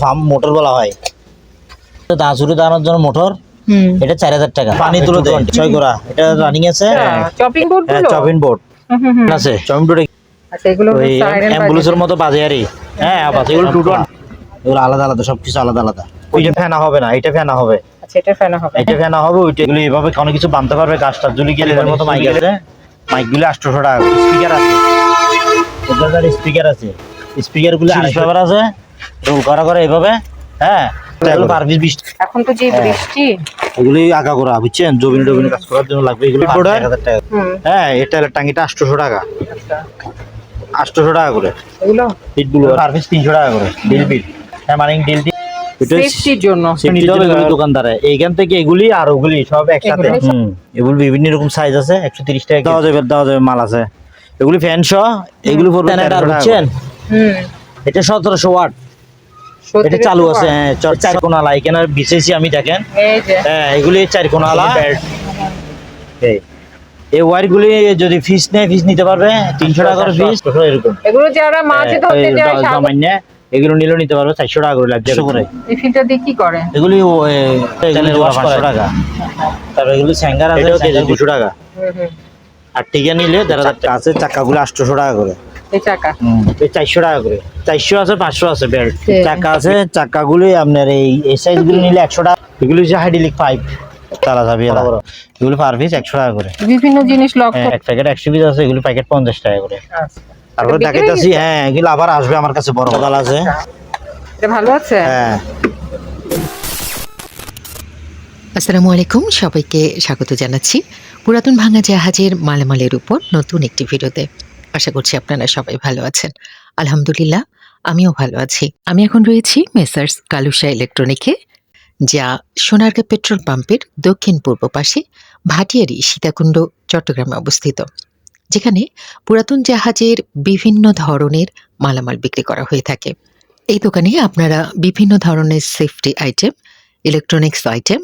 Farm motor বলা হয়। তো দাঁচুরি দাঁড়ানোর জন্য মোটর এটা চার হাজার টাকা। পানি তুলে দেয়। ছয় গোড়া। এটা রানিং আছে। চপিং বোর্ড হ্যাঁ চপিং বোর্ড হুম। আছে। চপিং বোর্ড আচ্ছা অ্যাম্বুলেন্সের মতো বাজে আরই হ্যাঁ বাজে। এগুলো টু এগুলো আলাদা আলাদা সবকিছু আলাদা আলাদা। ওইটা ফেনা হবে না এটা ফেনা হবে। আচ্ছা এটা ফেনা হবে। এটা ফেনা হবে ওইটা এগুলো এভাবে কোনো কিছু বানতে পারবে গাছটা ঝুলি গেলে এর মতো মাইক আছে। মাইকগুলো আটশোশো টাকা। স্পিকার আছে। স্পিকার আছে। স্পিকারগুলো আড়াইশো আছে। রোল করা করে এভাবে হ্যাঁ? এখন তো যে হ্যাঁ। বৃষ্টি। এগুলি আগা করা বুঝছেন? জবিন টবিন কাজ করার জন্য লাগবে এগুলো টাকা। হ্যাঁ এটা টাঙ্গিটা আটশোশো টাকা। আচ্ছা। আটশোশো টাকা করে। এগুলো? পিটগুলো পার পিস তিনশো টাকা করে ডিল বিল হ্যাঁ মানে ডিল দোকানদারে এইখান থেকে এগুলি আর ওগুলি সব একসাথে। এগুলো এগুলি বিভিন্ন রকম সাইজ আছে একশো তিরিশ টাকা দেওয়া যাবে দেওয়া যাবে মাল আছে। এগুলি ফ্যান সহ এগুলি বুঝছেন? হুম। এটা সতেরোশো ওয়াট। এটা চালু আছে হ্যাঁ চার কোনালা এখানে বিশেষই আমি দেখেন। হ্যাঁ এগুলি চার কোনালা এই। ওয়ারগুলি যদি ফিস নেয় ফিস নিতে পারবে তিনশো টাকা করে ফিস এরকম। এগুলো যারা মাছ হ্যাঁ, ধরতে যায় দ- এগুলো নিলেও নিতে পারবে চারশো টাকা করে লাগছে করে। এই ফিল্টার দিয়ে কি করে? এগুলি পাঁচশো টাকা। তারপর এগুলি স্যাঙ্গার আছে দুশো টাকা। আর টিকা নিলে টাকা। আছে চাকাগুলো আটশোশো টাকা করে। চাকা। এই চারশো টাকা করে। চারশো আছে পাঁচশো আছে বেল্ট। চাকা আছে চাকাগুলি আপনার এই এই সাইজগুলি নিলে একশো টাকা। এগুলি হচ্ছে হাইড্রোলিক পাইপ তালা যাবে এগুলো পার পিস একশো টাকা করে। বিভিন্ন জিনিস লক হ্যাঁ, এক প্যাকেট একশো পিস আছে এগুলি প্যাকেট পঞ্চাশ টাকা করে। আচ্ছা। তারপরে দেখাইতেছি হ্যাঁ এগুলো আবার আসবে আমার কাছে বড় মাল আছে। ভালো আছে? হ্যাঁ। আসসালামু আলাইকুম সবাইকে স্বাগত জানাচ্ছি। পুরাতন ভাঙা জাহাজের মালামালের উপর নতুন একটি ভিডিওতে। আশা করছি আপনারা সবাই ভালো আছেন। আলহামদুলিল্লাহ, আমিও ভালো আছি। আমি এখন রয়েছি মেসার্স কালুসা ইলেকট্রনিকে, যা সোনারগাঁ পেট্রোল পাম্পের দক্ষিণ পূর্ব পাশে ভাটিয়ারি সীতাকুণ্ড, চট্টগ্রামে অবস্থিত, যেখানে পুরাতন জাহাজের বিভিন্ন ধরনের মালামাল বিক্রি করা হয়ে থাকে। এই দোকানে আপনারা বিভিন্ন ধরনের safety item, electronics item,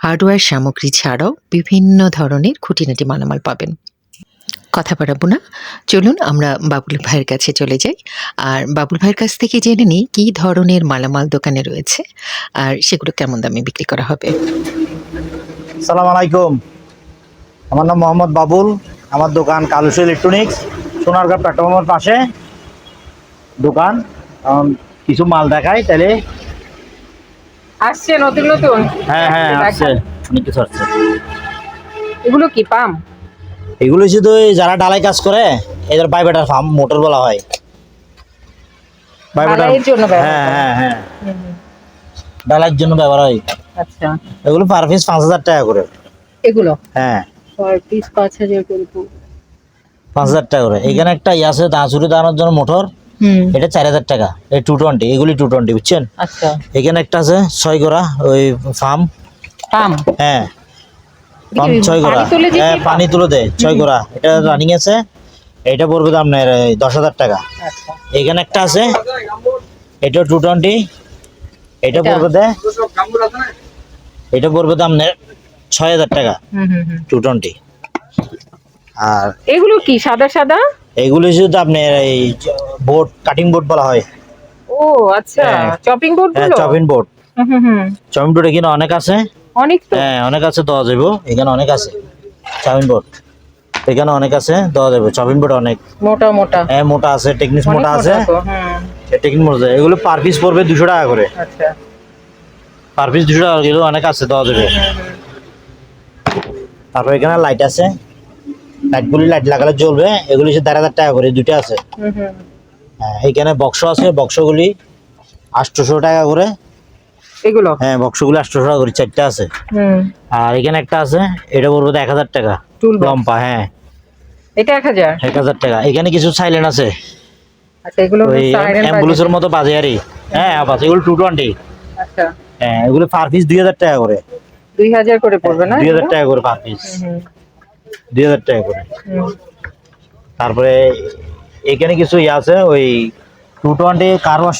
hardware সামগ্রী ছাড়াও বিভিন্ন ধরনের খুঁটিনাটি মালামাল পাবেন। কথা বাড়াবো না। চলুন আমরা বাবুল ভাইয়ের কাছে চলে যাই। আর বাবুল ভাইয়ের কাছ থেকে জেনে নিই কী ধরনের মালামাল দোকানে রয়েছে আর সেগুলো কেমন দামে বিক্রি করা হবে। সালাম আলাইকুম। আমার নাম মোহাম্মদ বাবুল। আমার দোকান কালুসা ইলেকট্রনিক্স সোনারগাঁ প্ল্যাটফর্মের পাশে দোকান। কিছু মাল দেখায় তাহলে। আসছে নতুন নতুন? হ্যাঁ হ্যাঁ। আসছে। অনেক কিছু আসছে। এগুলো কি পাম? এগুলো শুধু যারা ডালাই কাজ করে এদের বাইবেটার ফার্ম মোটর বলা হয়। বাইবেটার ডালাইয়ের জন্য ব্যবহার হ্যাঁ হ্যাঁ। হ্যাঁ হুম। ডালাইয়ের জন্য ব্যবহার হয়। আচ্ছা। এগুলো পার পিস পাঁচ হাজার টাকা করে। এগুলো? হ্যাঁ। পার পিস পাঁচ হাজার করে পাঁচ হাজার টাকা করে। এখানে একটা ইয়ে আছে দাঁচুরি দাঁড়ানোর জন্য মোটর। হুম। এটা চার হাজার টাকা। এই টু টোয়েন্টি এগুলি টু টোয়েন্টি বুঝছেন? আচ্ছা। এখানে একটা আছে ছয় গোড়া ওই ফার্ম পাম হ্যাঁ। ছয় গোড়া। পানি তুলে হ্যাঁ পানি তুলে দেয় ছয় গোড়া। এটা রানিং আছে এটা পড়বে দাম আপনার দশ হাজার টাকা। আচ্ছা। এখানে একটা আছে এটা টু টোয়েন্টি এটা? পড়বে দেয় এটা পড়বে দাম আপনার ছয় হাজার টাকা হুম হুম হুম। টু টোয়েন্টি আর এগুলো কি সাদা সাদা? এইগুলি শুধু আপনার এই বোর্ড কাটিং বোর্ড বলা হয়। ও আচ্ছা। Chopping board chopping board chopping board এখানে অনেক আছে। অনেক তো? হ্যাঁ অনেক আছে দেওয়া যাব এখানে অনেক আছে। Chowmein board. এখানে অনেক আছে দেওয়া যাবে চাউমিন বোর্ড অনেক। মোটা মোটা। হ্যাঁ মোটা আছে টেকনিক্স মোটা আছে। টেকনিক মোটা আছে। এগুলো পার পিস পড়বে দুশো টাকা করে। আচ্ছা। পার পিস দুশো টাকা এগুলো অনেক আছে দেওয়া যাবে তারপর এখানে লাইট আছে। লাইটগুলি লাইট লাগালে জ্বলবে। এগুলি হচ্ছে দেড় হাজার টাকা করে দুটো আছে। হ্যাঁ এখানে বক্স আছে। বক্সগুলি আটশোশো টাকা করে। এগুলো? হ্যাঁ বক্সগুলি আটশোশো টাকা করে চারটা আছে। হুম। আর এখানে একটা আছে এটা পড়বে এক হাজার টাকা। টুল লম্বা হ্যাঁ। এটা এক হাজার? এক হাজার টাকা। এখানে কিছু সাইলেন্ট আছে। আচ্ছা এগুলো অ্যাম্বুলেন্সের মতো বাজে আরই হ্যাঁ এগুলো টু টোয়েন্টি আচ্ছা। হ্যাঁ এগুলো পার পিস দুই হাজার টাকা করে। দুই হাজার করে পড়বে না দুই হাজার এগুলো? টাকা করে পার পিস হুম, দুই হাজার টাকা করে। তারপরে এখানে কিছু ইয়ে আছে ওই two twenty car wash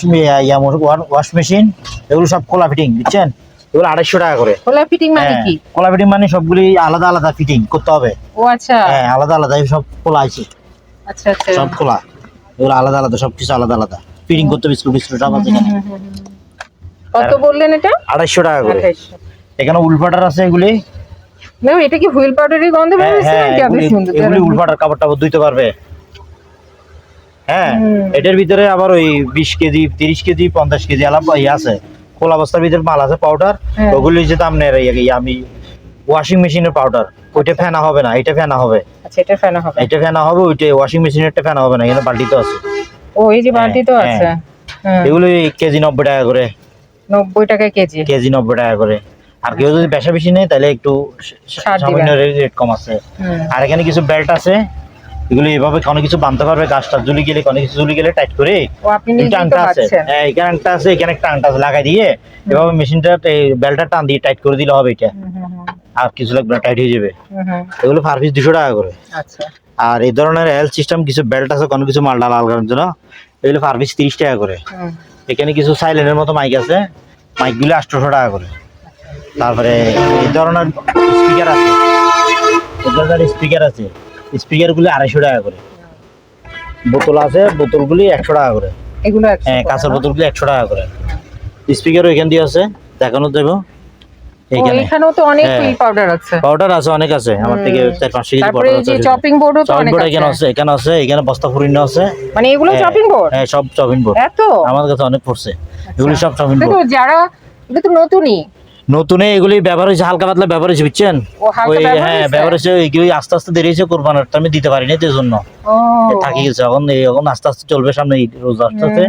wash machine এগুলো সব খোলা ফিটিং বুঝছেন? এগুলো আড়াইশো টাকা করে। খোলা ফিটিং মানে হ্যাঁ, কি? খোলা ফিটিং মানে সবগুলি আলাদা আলাদা ফিটিং করতে হবে। ও আচ্ছা। হ্যাঁ আলাদা আলাদা সব খোলা আছে। আচ্ছা আচ্ছা। সব খোলা। এগুলো আলাদা আলাদা সব কিছু আলাদা আলাদা। ফিটিং করতে বিস্কুট বিস্কুট সব আছে। কত বললেন এটা? আড়াইশো টাকা করে। এখানে উলফাটার আছে এগুলি। না এটা কি হুইল পাউডারের গন্ধ হ্যাঁ বেরোচ্ছে হ্যাঁ নাকি আপনি এগুলি সুন্দর এগুলি উলফাটার কাপড় টাপড় ধুইতে পারবে। হ্যাঁ এটার ভিতরে আবার ওই বিশ কেজি তিরিশ কেজি পঞ্চাশ কেজি আলাপ ইয়ে আছে। খোলা বস্তার ভিতরে মাল আছে পাউডার হ্যাঁ। ওগুলি হচ্ছে আপনার আমি ওয়াশিং মেশিনের পাউডার ওইটা ফেনা হবে না এটা ফেনা হবে। আচ্ছা এটা ফেনা হবে। এটা ফেনা হবে ওইটা ওয়াশিং মেশিনেরটা ফেনা হবে না এখানে বালতি তো আছে। ও এই যে বালতি তো হ্যাঁ, আছে। হ্যাঁ। এগুলো কেজি নব্বই টাকা করে। নব্বই টাকা কেজি। কেজি নব্বই টাকা করে। আর কেউ যদি বেশা বেশি নেই তাহলে একটু সামান্য রেট কম আছে। আর এখানে কিছু বেল্ট আছে এগুলো এভাবে কোনো কিছু বাঁধতে পারবে গাছটা ঝুলি গেলে কোনো কিছু ঝুলি গেলে টাইট করে। এই টানটা আছে। হ্যাঁ এখানে একটা আছে এখানে একটা টানটা আছে লাগাই দিয়ে এভাবে মেশিনটা বেল্টটা টান দিয়ে টাইট করে দিলে হবে এটা। আর কিছু লাগবে না টাইট হয়ে যাবে। এগুলো পার পিস দুশো টাকা করে। আচ্ছা। আর এই ধরনের হেলথ সিস্টেম কিছু বেল্ট আছে কোনো কিছু মালটা লাল করার জন্য এগুলো পার পিস তিরিশ টাকা করে। এখানে কিছু সাইলেন্টের মতো মাইক আছে মাইকগুলো আটশোশো টাকা করে। তারপরে এই ধরনের স্পিকার আছে। এই ধরনের স্পিকার আছে। স্পিকারগুলি আড়াইশো টাকা করে। বোতল আছে বোতলগুলি একশো টাকা করে। এগুলো হ্যাঁ কাঁচের? বোতলগুলি একশো টাকা করে। স্পিকারও এখান দিয়ে আছে দেখানো দেবো। এখানেও তো অনেক হ্যাঁ। পাউডার আছে। পাউডার আছে অনেক আছে। আমার থেকে হুম। চার পাঁচশো কেজি পাউডার আছে। চপিং বোর্ডও তো অনেক এখানে আছে এখানে আছে এখানে বস্তা আছে। মানে এগুলো হ্যাঁ, চপিং বোর্ড হ্যাঁ সব চপিং বোর্ড এত? আমার কাছে অনেক পড়ছে। এগুলি সব চপিং এটা বোর্ড যারা এটা তো নতুনই। নতুনে এগুলি ব্যবহার হয়েছে হালকা পাতলা ব্যবহার হয়েছে বুঝছেন? ওই হ্যাঁ? ব্যবহার হয়েছে এগুলি আস্তে আস্তে দেরি হয়েছে কোরবানের আমি দিতে পারিনি তো জন্য থাকি গেছে এখন এই এখন আস্তে আস্তে চলবে সামনে রোজ আস্তে আস্তে।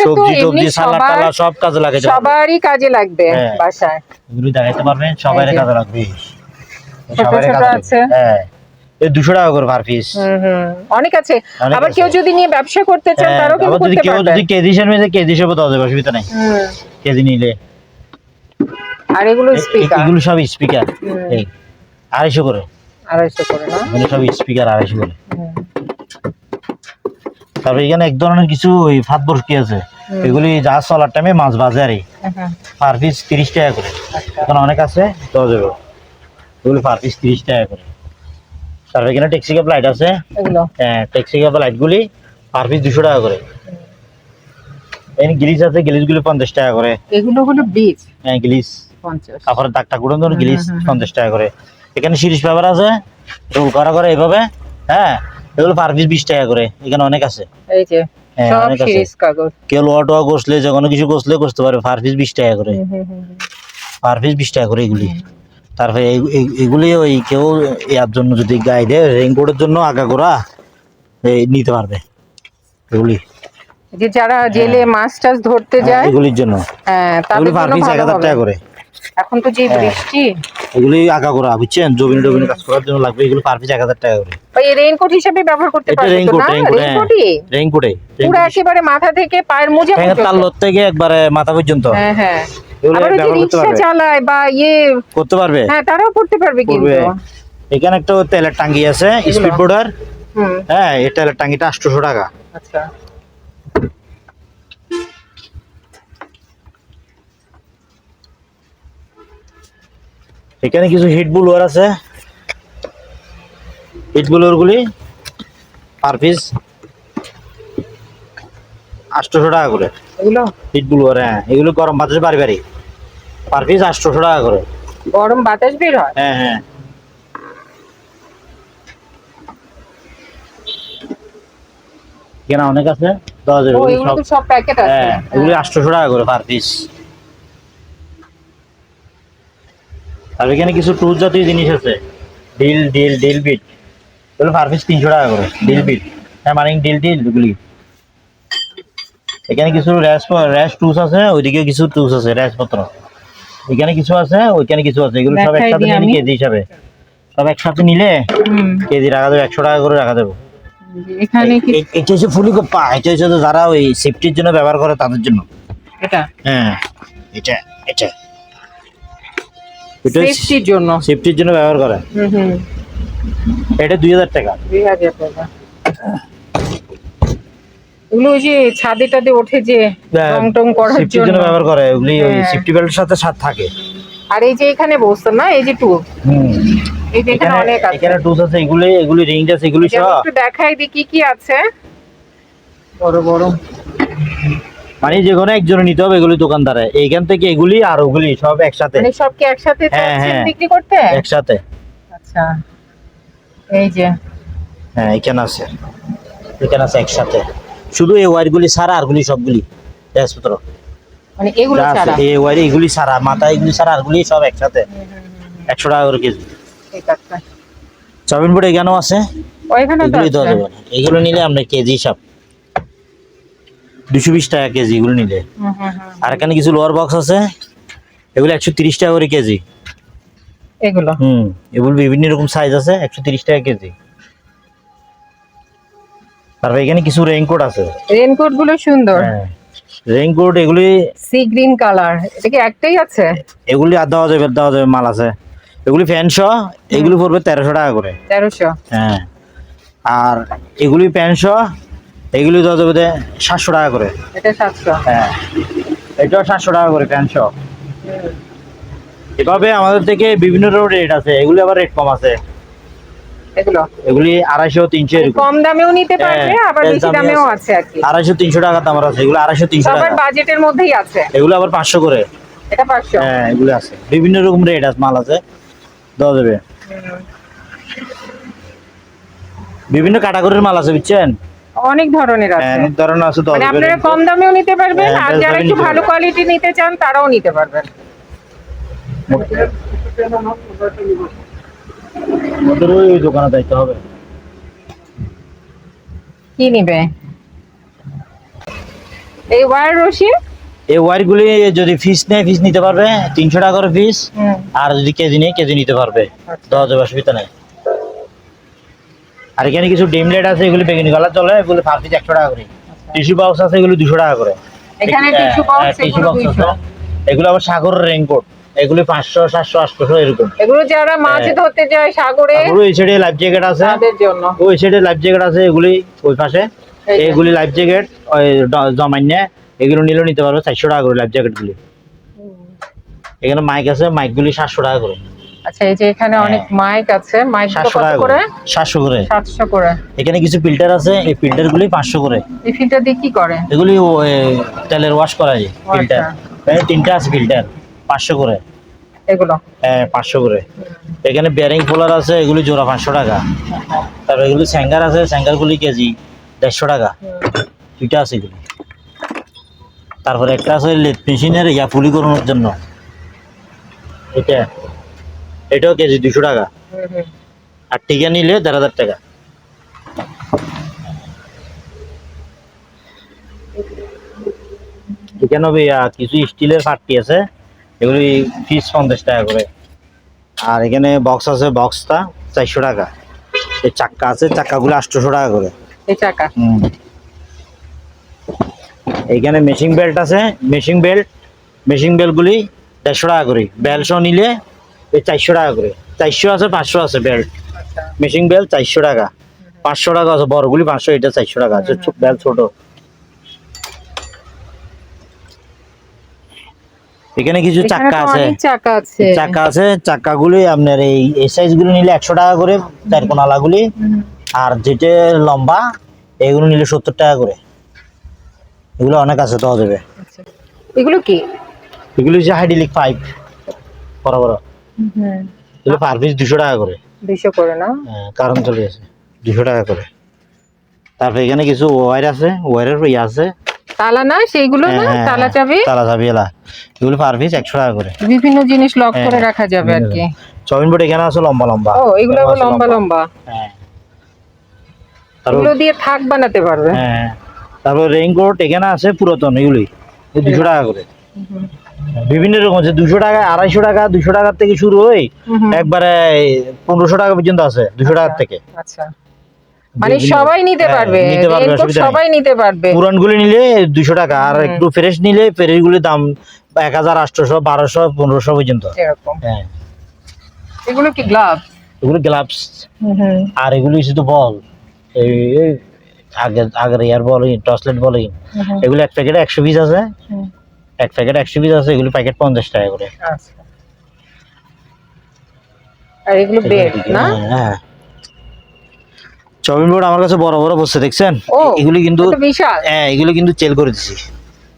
সবজি টবজি সালাদ টালাদ সব কাজে লাগে সবারই কাজে লাগবে হ্যাঁ। বাসায়। এগুলি দেখাইতে পারবেন সবাই কাজে লাগবে। ছোট সবারই কাজে লাগবে। আছে। হ্যাঁ। দুশো টাকা করে পার পিস অনেক আছে। আবার কেউ যদি নিয়ে ব্যবসা করতে চান হ্যাঁ, তারও কিন্তু আবার যদি কেউ যদি কেজি হিসেবে কেজি হিসেবে দেওয়া যাবে অসুবিধা নাই। কেজি নিলে। আর এগুলো স্পিকার এগুলো সব স্পিকার। এই আড়াইশো করে। আড়াইশো করে না? এগুলো সব স্পিকার আড়াইশো করে। তারপরে এখানে এক ধরনের কিছু ওই ফাত বরকি আছে। এগুলি জাহাজ চলার টাইমে মাছ বাজারে পার পিস তিরিশ টাকা করে। আচ্ছা। এখন অনেক আছে দেওয়া যাবে এগুলি পার পিস তিরিশ টাকা করে। তারপরে এখানে ট্যাক্সি ক্যাব লাইট আছে। এগুলো? হ্যাঁ ট্যাক্সি ক্যাব লাইটগুলি পার পিস দুশো টাকা করে। এখানে গিলিস আছে গিলিসগুলি পঞ্চাশ টাকা করে। এগুলো হলো বীজ। হ্যাঁ গিলিস কাপড়ের দাগ টাক উড়ন ধরুন গিলিস। পঞ্চাশ টাকা করে। এখানে শিরিষ পেপার আছে রোল করা করে এইভাবে হ্যাঁ? এগুলো পার পিস বিশ টাকা করে এখানে অনেক আছে। এই যে হ্যাঁ। কেউ লোয়া টোয়া গোসলে যে কোনো কিছু পারে পার পিস বিশ টাকা করে। পার পিস বিশ টাকা করে এগুলি। তারপরে এগুলি ওই কেউ ইয়ার জন্য যদি গায়ে দেয় রেইনকোটের জন্য আগা গোড়া নিতে পারবে এগুলি। যে যারা জেলে মাছ টাছ ধরতে হ্যাঁ, যায় এগুলির জন্য। হ্যাঁ তাদের টাকা করে। এখন তো যে হ্যাঁ। বৃষ্টি। এগুলি আগা গোড়া বুঝছেন? জবিনে টবিনে কাজ করার জন্য লাগবে এগুলো পার পিস এক হাজার টাকা করে। ওই রেইনকোট হিসেবে ব্যবহার করতে এটা পারবে রেইনকোট রেইনকোট রেইনকোটে পুরো একেবারে মাথা থেকে পায়ের মোজা পর্যন্ত। তার লোদ থেকে একবারে মাথা পর্যন্ত। হ্যাঁ হ্যাঁ। আবার ওই যে ব্যবহার করতে রিক্সা পারবে। চালায় বা ইয়ে করতে পারবে? হ্যাঁ তারাও করতে পারবে কিন্তু। এখানে একটা তেলের টাঙ্গি আছে স্পিড বোর্ডার হ্যাঁ এই তেলের টাঙ্গিটা আটশোশো টাকা। আচ্ছা। এখানে কিছু হিট বুলোয়ার আছে। হিট বুলোয়ার গুলি পার পিস আটশোশো টাকা করে। এগুলো? হিট বুলোয়ার হ্যাঁ এগুলো গরম বাতাসে বাড়ি বাড়ি। পার পিস আটশোশো টাকা করে। গরম বাতাস বের হয়? হ্যাঁ হ্যাঁ। এখানে অনেক আছে দশ হাজার সব প্যাকেট আছে। হ্যাঁ এগুলি আটশোশো টাকা করে পার পিস আর এখানে কিছু টুল জাতীয় জিনিস আছে। ডিল ডিল ডিল বিট এগুলো পার পিস তিনশো টাকা করে ডিল বিট হ্যাঁ মানে ডিল ডিল এগুলি এখানে কিছু র্যাশ র্যাশ টুলস আছে ওইদিকে কিছু টুলস আছে র্যাশ পত্র এখানে কিছু আছে ওইখানে কিছু আছে। এগুলো সব একসাথে নিলে কেজি হিসাবে। সব একসাথে নিলে কেজি রাখা দেবো একশো টাকা করে রাখা দেবো এখানে এটা হচ্ছে ফুলি এটা হচ্ছে যারা ওই সেফটির জন্য ব্যবহার করে তাদের জন্য। এটা? হ্যাঁ এটা এটা। এটা সেফটির জন্য। সেফটির জন্য ব্যবহার করে। হুম এটা দুই হাজার টাকা। দুই হাজার টাকা। এগুলো ওই যে ছাদে টাদে ওঠে যে রং টং করার সেফটির জন্য জন্য। ব্যবহার করে। ওগুলি ওই হ্যাঁ। সেফটি বেল্টের সাথে সাথে থাকে। আর এই যে এখানে বসতো না এই যে টুল হুম। এই যে এখানে এখানে অনেক আছে। এখানে টুলস আছে এগুলি এগুলি রিং আছে এগুলি সব। একটু দেখাই দি কি কি আছে? বড় বড়। মানে যে কোনো একজনে নিতে হবে এগুলি দোকানদারে। এইখান থেকে এগুলি আর ওগুলি সব একসাথে। মানে সব একসাথে হ্যাঁ, হ্যাঁ। বিক্রি করতে? একসাথে। আচ্ছা। এই যে। হ্যাঁ এখানে আছে। এখানে আছে একসাথে। শুধু এই ওয়ারগুলি সারা আরগুলি সবগুলি। জিনিসপত্র মানে এগুলো ছাড়া এই ওয়ারি এগুলি সারা মাথা এগুলি সারা আরগুলি সব একসাথে। একশো টাকা করে কেজি। ঠিক আছে। চাউমিন বোর্ড এখানেও আছে। এগুলো নিলে আমরা কেজি হিসাব দুশো বিশ টাকা কেজি এগুলো নিলে। আর এখানে কিছু লোয়ার বক্স আছে এগুলো একশো তিরিশ টাকা করে কেজি। এগুলো? হুম এগুলো বিভিন্ন রকম সাইজ আছে একশো তিরিশ টাকা কেজি। তারপর এখানে কিছু রেইনকোট আছে। রেনকোটগুলো সুন্দর। হ্যাঁ রেইনকোট এগুলি সি গ্রিন কালার এটা কি একটাই আছে? এগুলি আর দেওয়া যাবে দেওয়া যাবে মাল আছে। এগুলি সহ এগুলি পড়বে তেরোশো টাকা করে। তেরোশো। হ্যাঁ আর এগুলি প্যান্ট সহ এগুলি দেওয়া যাবে সাতশো টাকা করে। এটা সাতশো। হ্যাঁ এটাও সাতশো টাকা করে প্যান্ট সহ এভাবে আমাদের থেকে বিভিন্ন রকম রেট আছে এগুলি আবার রেট কম আছে। এগুলি? আড়াইশো তিনশো কম দামেও নিতে পারবে হ্যাঁ, আবার বেশি দামেও আছে। আছে আর কি। আড়াইশো তিনশো টাকা দাম আছে এগুলো আড়াইশো তিনশো টাকা। বাজেটের মধ্যেই আছে। এগুলো আবার পাঁচশো করে। এটা পাঁচশো। হ্যাঁ এগুলো আছে। বিভিন্ন রকম রেট আছে মাল আছে দেওয়া যাবে। বিভিন্ন ক্যাটাগরির মাল আছে বুঝছেন? অনেক ধরনের হ্যাঁ, আছে। অনেক ধরনের আছে মানে আপনারা কম দামেও নিতে পারবেন হ্যাঁ, আর যারা একটু ভালো কোয়ালিটি নিতে চান তারাও নিতে পারবেন। ওদের ওই দোকানে যাইতে হবে। কি নিবে? এই ওয়ার রশি এই ওয়ারগুলি যদি ফিস নেয় ফিস নিতে পারবে তিনশো টাকা করে ফিস আর যদি কেজি নেই কেজি নিতে পারবে। আচ্ছা। দেওয়া যাবে অসুবিধা নেই আর এখানে কিছু ডিম লাইট আছে এগুলো বেগুনি কালার চলে এগুলো পার পিস একশো টাকা করে। টিস্যু বক্স আছে এগুলো দুশো টাকা করে। এখানে হ্যাঁ, টিস্যু বক্স হ্যাঁ, এগুলো আবার সাগরের রেইনকোট এগুলি পাঁচশো সাতশো আটশো এরকম। এগুলো যারা মাছ হ্যাঁ। ধরতে যায় সাগরে ওই সাইডে লাইফ জ্যাকেট আছে। ওই সাইডে লাইফ জ্যাকেট আছে এগুলি ওই পাশে। এগুলি লাইফ জ্যাকেট ওই জমান্য এগুলো নিলেও নিতে পারবে চারশো টাকা করে লাইফ জ্যাকেটগুলি এখানে মাইক আছে মাইকগুলি সাতশো টাকা করে। আচ্ছা এই যে এখানে হ্যাঁ। অনেক মাইক আছে মাইক সাতশো কত টাকা করে? করে। সাতশো করে। সাতশো করে। এখানে কিছু ফিল্টার আছে এই ফিল্টারগুলি পাঁচশো করে। এই ফিল্টার দিয়ে কি করে? এগুলি তেলের ওয়াশ করা যায় ফিল্টার এখানে তিনটা আছে ফিল্টার পাঁচশো করে। এগুলো? হ্যাঁ পাঁচশো করে। এখানে বেয়ারিং ফোলার আছে এগুলি জোড়া পাঁচশো টাকা। তারপর এগুলি স্যাঙ্গার আছে স্যাঙ্গারগুলি কেজি দেড়শো টাকা। দুইটা আছে এগুলি। তারপরে একটা আছে লেট মেশিনের ইয়া পুলি করানোর জন্য। এটা। এটাও কেজি দুশো টাকা। আর টিকা নিলে দেড় হাজার টাকা। এখানে কিছু স্টিলের পাট্টি আছে এগুলি পিস পঞ্চাশ টাকা করে। আর এখানে বক্স আছে বক্সটা চারশো টাকা। এই চাক্কা আছে চাক্কাগুলো আটশোশো টাকা করে। এই চাকা হুম। এইখানে মেশিং বেল্ট আছে মেশিং বেল্ট মেশিং বেল্টগুলি দেড়শো টাকা করে। বেল্ট নিলে এই চারশো টাকা করে। চারশো আছে পাঁচশো আছে বেল্ট আচ্ছা মেশিং বেল্ট চারশো টাকা। পাঁচশো টাকা আছে বড়গুলি পাঁচশো এটা চারশো টাকা আছে বেল্ট ছোট। এখানে কিছু তো আছে। চাকা আছে। আছে চাক্কাগুলি আপনার এই এই সাইজগুলি নিলে একশো টাকা করে চার কোনালাগুলি। আর যেটা লম্বা এগুলো নিলে সত্তর টাকা করে। এগুলো অনেক আছে দেওয়া যাবে। এগুলো কি? এগুলো হচ্ছে হাইড্রোলিক পাইপ বড় বড়। হুম এগুলো পার পিস দুশো টাকা করে। দুইশো করে না? হ্যাঁ, কারণ চলে আছে দুশো টাকা করে। তারপর এখানে কিছু ওয়ার আছে ওয়ারের ইয়ে আছে। তালা না? সেইগুলো না? হ্যাঁ, তালা হ্যাঁ, চাবি? তালা চাবি এলা। এগুলো পার পিস একশো টাকা করে। বিভিন্ন জিনিস লক হ্যাঁ, করে রাখা যাবে আর কি। চবিন বোর্ড এখানে আছে লম্বা লম্বা। ও এগুলো লম্বা লম্বা হ্যাঁ। এগুলো দিয়ে থাক বানাতে পারবে। হ্যাঁ। তারপর রেইনকোট এখানে আছে পুরাতন এগুলি দুশো টাকা করে। বিভিন্ন রকম আছে। দুশো টাকা আড়াইশো টাকা দুশো টাকার থেকে শুরু হয়ে। একবারে পনেরোশো টাকা পর্যন্ত আছে দুশো টাকার থেকে। আচ্ছা। মানে সবাই নিতে হ্যাঁ, পারবে। সবাই নিতে পারবে। পুরানগুলি নিলে দুশো টাকা আর একটু ফ্রেশ নিলে দাম এক হাজার আটশোশো বারোশো পনেরোশো পর্যন্ত। হ্যাঁ। এগুলো কি গ্লাভস? এগুলো গ্লাভস। আর এগুলি শুধু বল। এই আগের আগের ইয়ার বল টসলেট বল এগুলো এক প্যাকেটে একশো পিস আছে। এক প্যাকেট একশো পিস আছে এগুলো প্যাকেট পঞ্চাশ টাকা করে। আচ্ছা। আর এগুলো বেড না? হ্যাঁ চবিন বোর্ড আমার কাছে বড় বড় বসছে দেখছেন? এগুলি কিন্তু হ্যাঁ এগুলো কিন্তু চেল করে দিছি।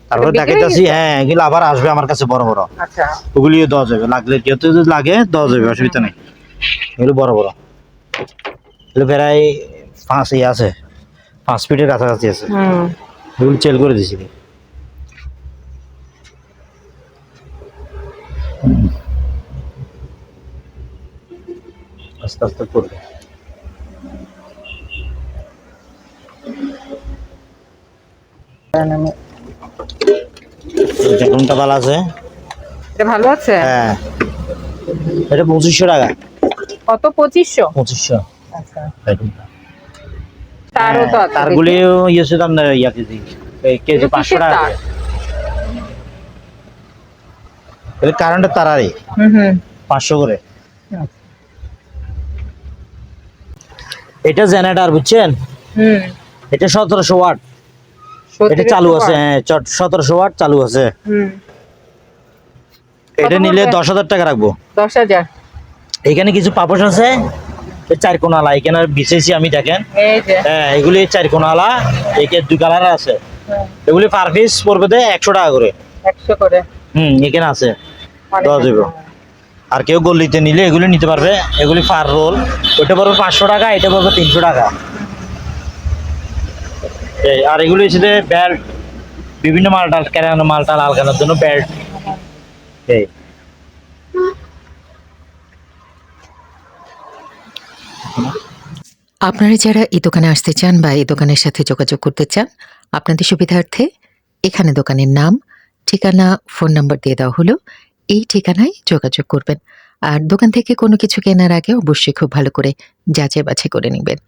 তারপরে দেখাইতেছি হ্যাঁ এগুলো আবার আসবে আমার কাছে বড় বড়। আচ্ছা। ওগুলিও দেওয়া যাবে লাগলে যেহেতু যদি লাগে দেওয়া যাবে অসুবিধা নেই। এগুলো বড় বড়। এগুলো প্রায় পাঁচ ইয়ে আছে পাঁচ ফিটের কাছাকাছি আছে। এগুলো চেল করে দিছি। আস্তে আস্তে করবে। কোনটা ভালো আছে? এটা ভালো আছে? হ্যাঁ। এটা পঁচিশশো টাকা। কত পঁচিশশো? পঁচিশশো। আচ্ছা। তারও তো আছে তারগুলি ইয়ে দাম ইয়া কেজি। পাঁচশো টাকা। কারেন্টের পাঁচশো করে। এটা জেনারেটার বুঝছেন? হুম। এটা সতেরোশো ওয়াট। এটা চালু আছে হ্যাঁ সতেরোশো ওয়াট চালু আছে। হুম। এটা নিলে পড়বে? দশ হাজার টাকা রাখব। দশ হাজার। এখানে কিছু পাপোশ আছে? এই চার কোনালা এখানে বিছেছি আমি দেখেন। এই যে। হ্যাঁ এগুলি চার কোনালা একে দুই কালার আছে। এগুলি পার পিস পড়বে দে একশো টাকা করে। একশো করে। হুম এখানে আছে। দেওয়া যাবে। আর কেউ গল্লিতে নিলে এগুলি নিতে পারবে। এগুলি ফার রোল ওইটা পড়বে পাঁচশো টাকা, এটা পড়বে তিনশো টাকা। আর এগুলি হচ্ছে যে বেল্ট বিভিন্ন মালটাল, কেরানো মালটাল আলগানোর জন্য বেল্ট এই। আপনারা যারা এই দোকানে আসতে চান বা এই দোকানের সাথে যোগাযোগ করতে চান, আপনাদের সুবিধার্থে এখানে দোকানের নাম, ঠিকানা, ফোন নাম্বার দিয়ে দেওয়া হলো। এই ঠিকানায় যোগাযোগ করবেন। আর দোকান থেকে কোনো কিছু কেনার আগে অবশ্যই খুব ভালো করে যাচাই বাছাই করে নেবেন।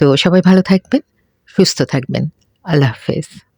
তো সবাই ভালো থাকবেন, সুস্থ থাকবেন। আল্লাহ হাফেজ।